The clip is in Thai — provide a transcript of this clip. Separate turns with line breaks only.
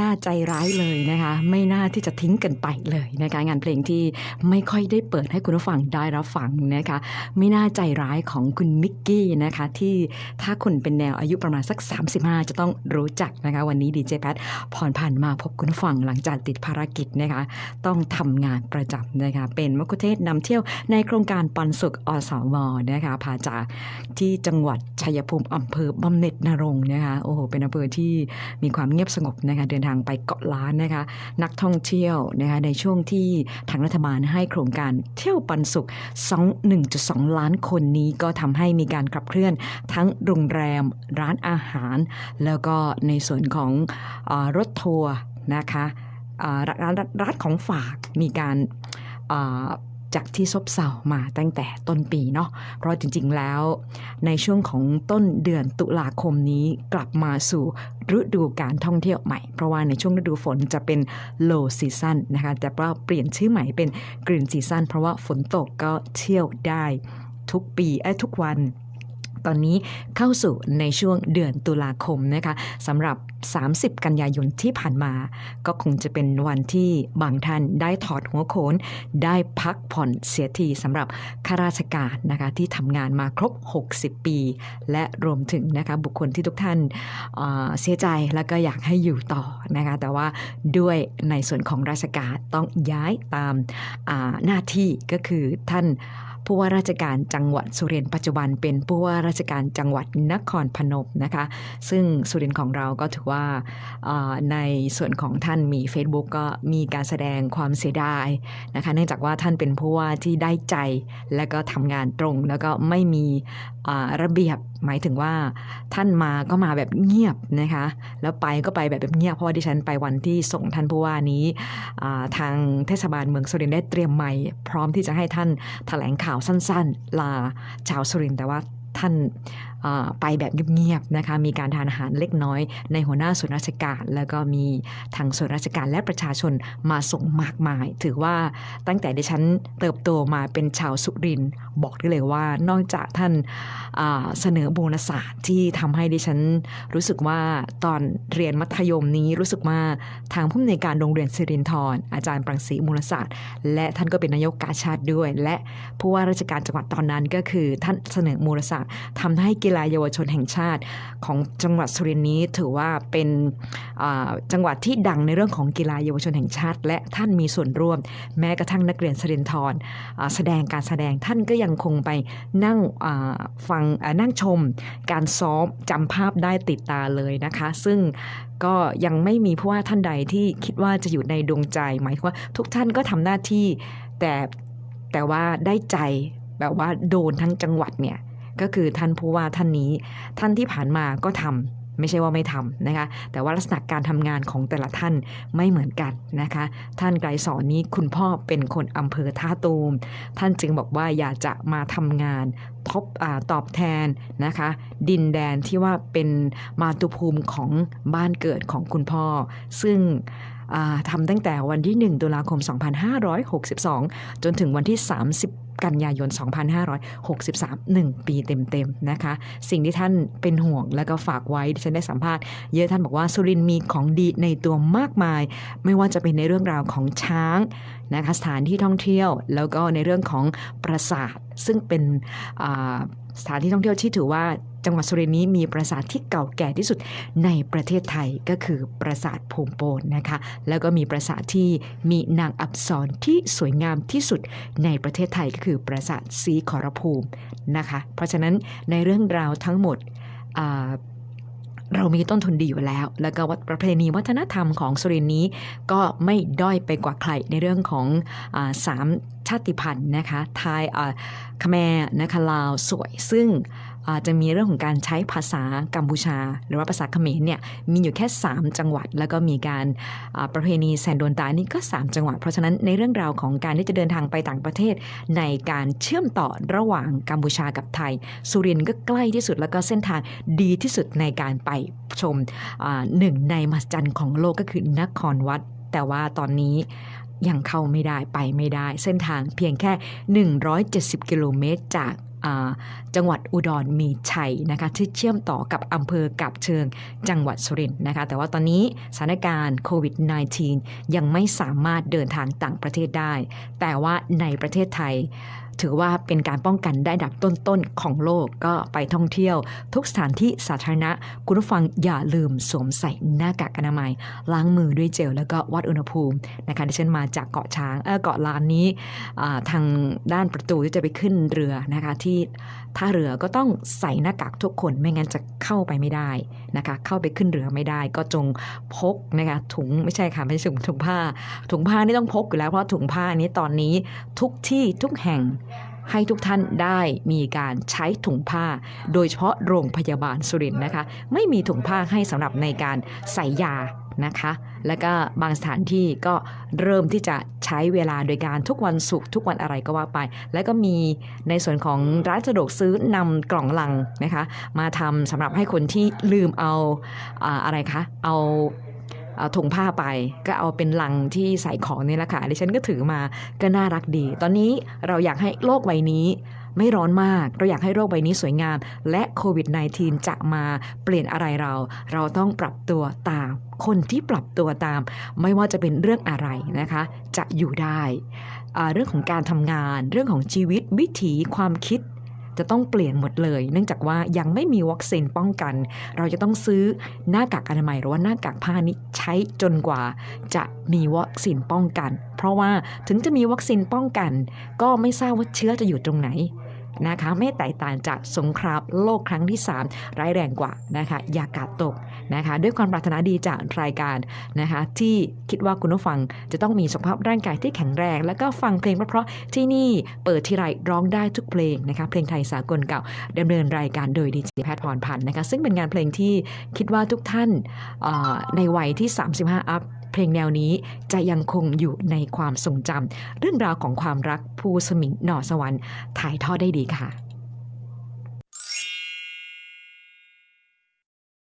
น่าใจร้ายเลยนะคะ ไม่น่าที่จะทิ้งกันไปเลยนะคะงานเพลงที่ไม่ค่อยได้เปิดให้คุณผู้ฟังได้รับฟังนะคะ ไม่น่าใจร้ายของคุณมิกกี้นะคะ ที่ถ้าคุณเป็นแนวอายุประมาณสัก 35 จะต้องรู้จักนะคะ วันนี้ดีเจแพทผ่อนผ่านมาพบคุณผู้ฟังหลังจากติดภารกิจนะคะ ต้องทำงานประจำนะคะ เป็นมะคุเทศนำเที่ยวในโครงการปันสุขอสมนะคะพาจากที่จังหวัดชัยภูมิอำเภอบำเหน็จนรงนะคะโอ้โหเป็นอำเภอที่มีความเงียบสงบนะคะเดินทางไปเกาะล้านนะคะ นักท่องเที่ยวนะคะในช่วงที่ทางรัฐบาลให้โครงการเที่ยวปันสุข2 1.2 ล้านคนนี้ก็ทำให้มีการขับเคลื่อนทั้งโรงแรมร้านอาหาร แล้วก็ในส่วนของอรถทัวร์นะคะร้านร้านของฝากมีการ จากที่ซบเซามาตั้งแต่ต้นปีเนาะเพราะจริงๆแล้ว ในช่วงของต้นเดือนตุลาคมนี้กลับมาสู่ฤดูการท่องเที่ยวใหม่ เพราะว่าในช่วงฤดูฝนจะเป็น low season นะคะแต่ว่าเปลี่ยนชื่อใหม่เป็น green season เพราะว่าฝนตกก็เที่ยวได้ทุกปีเอ้ทุกวัน ตอนนี้เข้าสู่ในช่วงเดือนตุลาคมนะคะสำหรับ 30 กันยายนที่ผ่านมา ก็คงจะเป็นวันที่บางท่านได้ถอดหัวโขน ได้พักผ่อนเสียทีสำหรับข้าราชการนะคะที่ทำงานมาครบ 60 ปี และรวมถึงนะคะบุคคลที่ทุกท่านเอ่อเสียใจแล้วก็อยากให้อยู่ต่อนะคะแต่ว่าด้วยในส่วนของราชการต้องย้ายตามาหน้าที่ก็คือท่าน ผู้ว่าราชการจังหวัดสุรินทร์ปัจจุบันเป็นผู้ว่าราชการจังหวัดนครพนมนะคะ ซึ่งสุรินทร์ของเราก็ถือว่าในส่วนของท่านมี Facebook ก็มีการแสดงความเสียดายนะคะ เนื่องจากว่าท่านเป็นผู้ว่าที่ได้ใจและก็ทำงานตรง แล้วก็ไม่มี ระเบียบหมายถึงว่าท่านมาก็มาแบบเงียบนะคะ แล้วไปก็ไปแบบเงียบเพราะว่าดิฉันไปวันที่ส่งท่านผู้ว่านี้ทางเทศบาลเมืองสุรินทร์ได้เตรียมไม้พร้อมที่จะให้ท่านแถลงข่าวสั้น ๆ ลาชาวสุรินทร์แต่ว่าท่าน ไปแบบเงียบๆนะคะมีการทานอาหารเล็กน้อย ในหัวหน้าส่วนราชการ แล้วก็มีทางส่วนราชการและประชาชนมาส่งมากมาย ถือว่าตั้งแต่ดิฉันเติบโตมาเป็นชาวสุรินทร์บอกได้เลยว่านอกจากท่านาเสนอโบราณศาสตร์ที่ทำให้ดิฉันรู้สึกว่าตอนเรียนมัธยมนี้รู้สึกว่าทางผู้อำนวยการโรงเรียนสิรินทรอาจารย์ปรังศรีมูลศาสตร์ และท่านก็เป็นนายกกาชาติด้วย และผู้ว่าราชการจังหวัดตอนนั้นก็คือท่านเสนอมูลศาสตร์ทำให้กีฬฬาเยาวชนแห่งชาติของจังหวัดสุรินทร์นี้ถือว่าเป็นจังหวัดที่ดังในเรื่องของกีฬาเยาวชนแห่งชาติ และท่านมีส่วนร่วม แม้กระทั่งนักเรียนสรินทรแสดงการแสดงท่านก็ยังคงไปนั่งฟังนั่งชม การซ้อมจำภาพได้ติดตาเลยนะคะ ซึ่งก็ยังไม่มีผู้ว่าท่านใดที่คิดว่าจะอยู่ในดวงใจหมายว่าทุกท่านก็ทำหน้าที่แต่แต่ว่าได้ใจแบบว่าโดนทั้งจังหวัดเนี่ย ก็คือท่านผู้ว่าท่านนี้ ท่านที่ผ่านมาก็ทำไม่ใช่ว่าไม่ทำนะคะ แต่ว่าลักษณะการทำงานของแต่ละท่านไม่เหมือนกันนะคะ ท่านไกรสอนนี้คุณพ่อเป็นคนอำเภอท่าตูม ท่านจึงบอกว่าอยากจะมาทำงานทบอตอบแทนนะคะ ดินแดนที่ว่าเป็นมาตุภูมิของบ้านเกิดของคุณพ่อ ซึ่ง ทำตั้งแต่วันที่ 1 ตุลาคม 2562 จนถึงวันที่ 30กันยายน 2563 1 ปีเต็มๆ นะคะ สิ่งที่ท่านเป็นห่วงแล้วก็ฝากไว้ที่ฉันได้สัมภาษณ์เยอะท่านบอกว่าสุรินทร์มีของดีในตัวมากมาย ไม่ว่าจะเป็นในเรื่องราวของช้างนะคะสถานที่ท่องเที่ยว แล้วก็ในเรื่องของปราสาท ซึ่งเป็นสถานที่ท่องเที่ยวที่ถือว่า จังหวัดสุรินทร์นี้มีปราสาทที่เก่าแก่ที่สุดในประเทศไทยก็คือปราสาทภูมิโปนนะคะ แล้วก็มีปราสาทที่มีนางอับสรที่สวยงามที่สุดในประเทศไทยก็คือปราสาทศรีขอรภูมินะคะ เพราะฉะนั้นในเรื่องราวทั้งหมดเรามีต้นทุนดีอยู่แล้ว แล้วก็วัฒประเพณีวัฒนธรรมของสุรินทร์นี้ ก็ไม่ด้อยไปกว่าใครในเรื่องของอสามชาติพันธุ์นะคะ ไทยอ่าคแมร์นะคะลาวสวยซึ่ง จะมีเรื่องของการใช้ภาษากัมพูชา หรือว่าภาษาเขมรเนี่ยมีอยู่แค่ 3 จังหวัด แล้วก็มีการประเพณีแซนโดนตานี่ก็ 3 จังหวัด เพราะฉะนั้นในเรื่องราวของการที่จะเดินทางไปต่างประเทศ ในการเชื่อมต่อระหว่างกัมพูชากับไทย สุรินทร์ก็ใกล้ที่สุดแล้วก็เส้นทางดีที่สุดในการไปชมหนึ่งในมหัศจรรย์ของโลกก็คือนครวัด แต่ว่าตอนนี้ยังเข้าไม่ได้ไปไม่ได้ เส้นทางเพียงแค่ 170 กิโลเมตรจาก จังหวัดอุดรมีชัยนะคะที่เชื่อมต่อกับอำเภอกับเชิงจังหวัดสุรินทร์นะคะ แต่ว่าตอนนี้สถานการณ์โควิด -19 ยังไม่สามารถเดินทางต่างประเทศได้ แต่ว่าในประเทศไทย ถือว่าเป็นการป้องกันได้อันดับต้นๆของโลกก็ไปท่องเที่ยว ทุกสถานที่สาธารณะ คุณผู้ฟังอย่าลืมสวมใส่หน้ากากอนามัย ล้างมือด้วยเจลแล้วก็วัดอุณหภูมินะคะที่ฉันมาจากเกาะช้างเออเกาะลานนี้ทางด้านประตูที่จะไปขึ้นเรือนะคะที่ท่าเรือก็ต้องใส่หน้ากากทุกคนไม่งั้นจะเข้าไปไม่ได้นะคะ เข้าไปขึ้นเรือไม่ได้ ก็จงพกนะคะถุงไม่ใช่ค่ะไม่ใช่ถุงถุงผ้า ถุงผ้านี่ต้องพกอยู่แล้วเพราะถุงผ้านี้ตอนนี้ทุกที่ทุกแห่ง ให้ทุกท่านได้มีการใช้ถุงผ้า โดยเฉพาะโรงพยาบาลสุรินทร์นะคะ ไม่มีถุงผ้าให้สำหรับในการใส่ยานะคะ แล้วก็บางสถานที่ก็เริ่มที่จะใช้เวลาโดยการทุกวันศุกร์ทุกวันอะไรก็ว่าไป แล้วก็มีในส่วนของร้านสะดวกซื้อนำกล่องลังนะคะ มาทำสำหรับให้คนที่ลืมเอาอาอะไรคะเอา ถุงผ้าไปก็เอาเป็นลังที่ใส่ของนี่แหละค่ะดิฉันก็ถือมาก็น่ารักดี ตอนนี้เราอยากให้โลกใบนี้ไม่ร้อนมาก เราอยากให้โรคใบนี้สวยงาม และโควิด -19 จะมาเปลี่ยนอะไรเรา เราต้องปรับตัวตาม คนที่ปรับตัวตาม ไม่ว่าจะเป็นเรื่องอะไรนะคะ จะอยู่ได้ เรื่องของการทำงาน เรื่องของชีวิตวิถีความคิด จะต้องเปลี่ยนหมดเลย เนื่องจากว่ายังไม่มีวัคซีนป้องกัน เราจะต้องซื้อหน้ากากอนามัยหรือว่าหน้ากากผ้านี้ใช้จนกว่า จะมีวัคซีนป้องกัน เพราะว่าถึงจะมีวัคซีนป้องกัน ก็ไม่ทราบว่าเชื้อจะอยู่ตรงไหน นะคะไม่แตกต่างจากสงครามโลกครั้งที่ 3 ร้ายแรงกว่านะคะอย่ากาดตกนะคะด้วยความปรารถนาดีจากรายการนะคะที่คิดว่าคุณผู้ฟังจะต้องมีสุขภาพร่างกายที่แข็งแรง แล้วก็ฟังเพลงเพราะๆที่นี่เปิดทีไรร้องได้ทุกเพลงนะคะเพลงไทยสากลเก่าดำเนินรายการโดยดีเจแพทย์พรพันธ์นะคะซึ่งเป็นงานเพลงที่คิดว่าทุกท่านในวัยที่ 35 อัพ เพลงแนวนี้จะยังคงอยู่ในความทรงจำเรื่องราวของความรักภูสมิงหน่อสวรรค์ถ่ายทอดได้ดีค่ะ